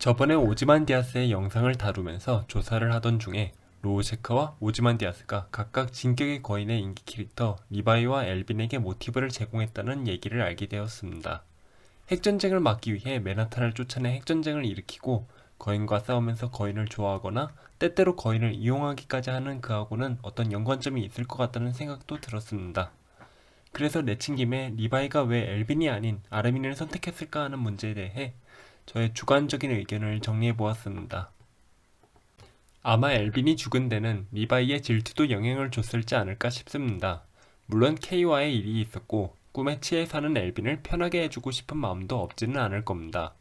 저번에 오지만디아스의 영상을 다루면서 조사를 하던 중에 로우체크와 오지만디아스가 각각 진격의 거인의 인기 캐릭터 리바이와 엘빈에게 모티브를 제공했다는 얘기를 알게 되었습니다. 핵전쟁을 막기 위해 맨하탄을 쫓아내 핵전쟁을 일으키고 거인과 싸우면서 거인을 좋아하거나 때때로 거인을 이용하기까지 하는 그하고는 어떤 연관점이 있을 것 같다는 생각도 들었습니다. 그래서 내친 김에 리바이가 왜 엘빈이 아닌 아르민을 선택했을까 하는 문제에 대해 저의 주관적인 의견을 정리해 보았습니다. 아마 엘빈이 죽은 데는 리바이의 질투도 영향을 줬을지 않을까 싶습니다. 물론 K와의 일이 있었고 꿈에 취해 사는 엘빈을 편하게 해주고 싶은 마음도 없지는 않을 겁니다.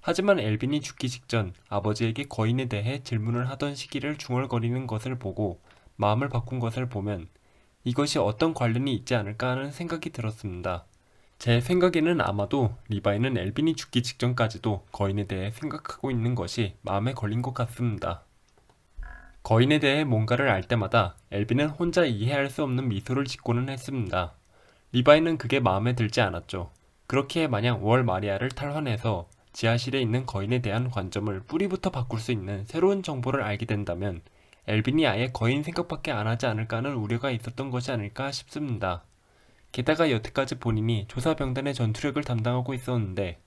하지만 엘빈이 죽기 직전 아버지에게 거인에 대해 질문을 하던 시기를 중얼거리는 것을 보고 마음을 바꾼 것을 보면 이것이 어떤 관련이 있지 않을까 하는 생각이 들었습니다. 제 생각에는 아마도 리바이는 엘빈이 죽기 직전까지도 거인에 대해 생각하고 있는 것이 마음에 걸린 것 같습니다. 거인에 대해 뭔가를 알 때마다 엘빈은 혼자 이해할 수 없는 미소를 짓고는 했습니다. 리바이는 그게 마음에 들지 않았죠. 그렇게 마냥 월 마리아를 탈환해서 지하실에 있는 거인에 대한 관점을 뿌리부터 바꿀 수 있는 새로운 정보를 알게 된다면 엘빈이 아예 거인 생각밖에 안 하지 않을까 하는 우려가 있었던 것이 아닐까 싶습니다. 게다가 여태까지 본인이 조사병단의 전투력을 담당하고 있었는데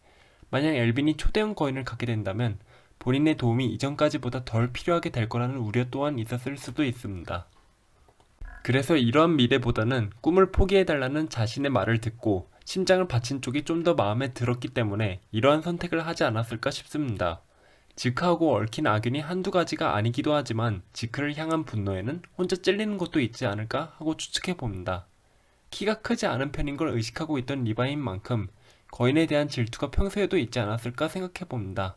만약 엘빈이 초대형 거인을 갖게 된다면 본인의 도움이 이전까지보다 덜 필요하게 될 거라는 우려 또한 있었을 수도 있습니다. 그래서 이러한 미래보다는 꿈을 포기해달라는 자신의 말을 듣고 심장을 바친 쪽이 좀 더 마음에 들었기 때문에 이러한 선택을 하지 않았을까 싶습니다. 지크하고 얽힌 악연이 한두 가지가 아니기도 하지만 지크를 향한 분노에는 혼자 찔리는 것도 있지 않을까 하고 추측해 봅니다. 키가 크지 않은 편인 걸 의식하고 있던 리바인 만큼 거인에 대한 질투가 평소에도 있지 않았을까 생각해 봅니다.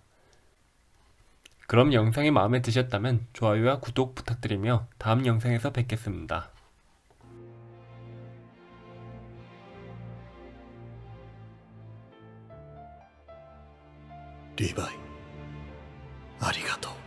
그럼 영상이 마음에 드셨다면 좋아요와 구독 부탁드리며 다음 영상에서 뵙겠습니다. 리바이, 아리가토.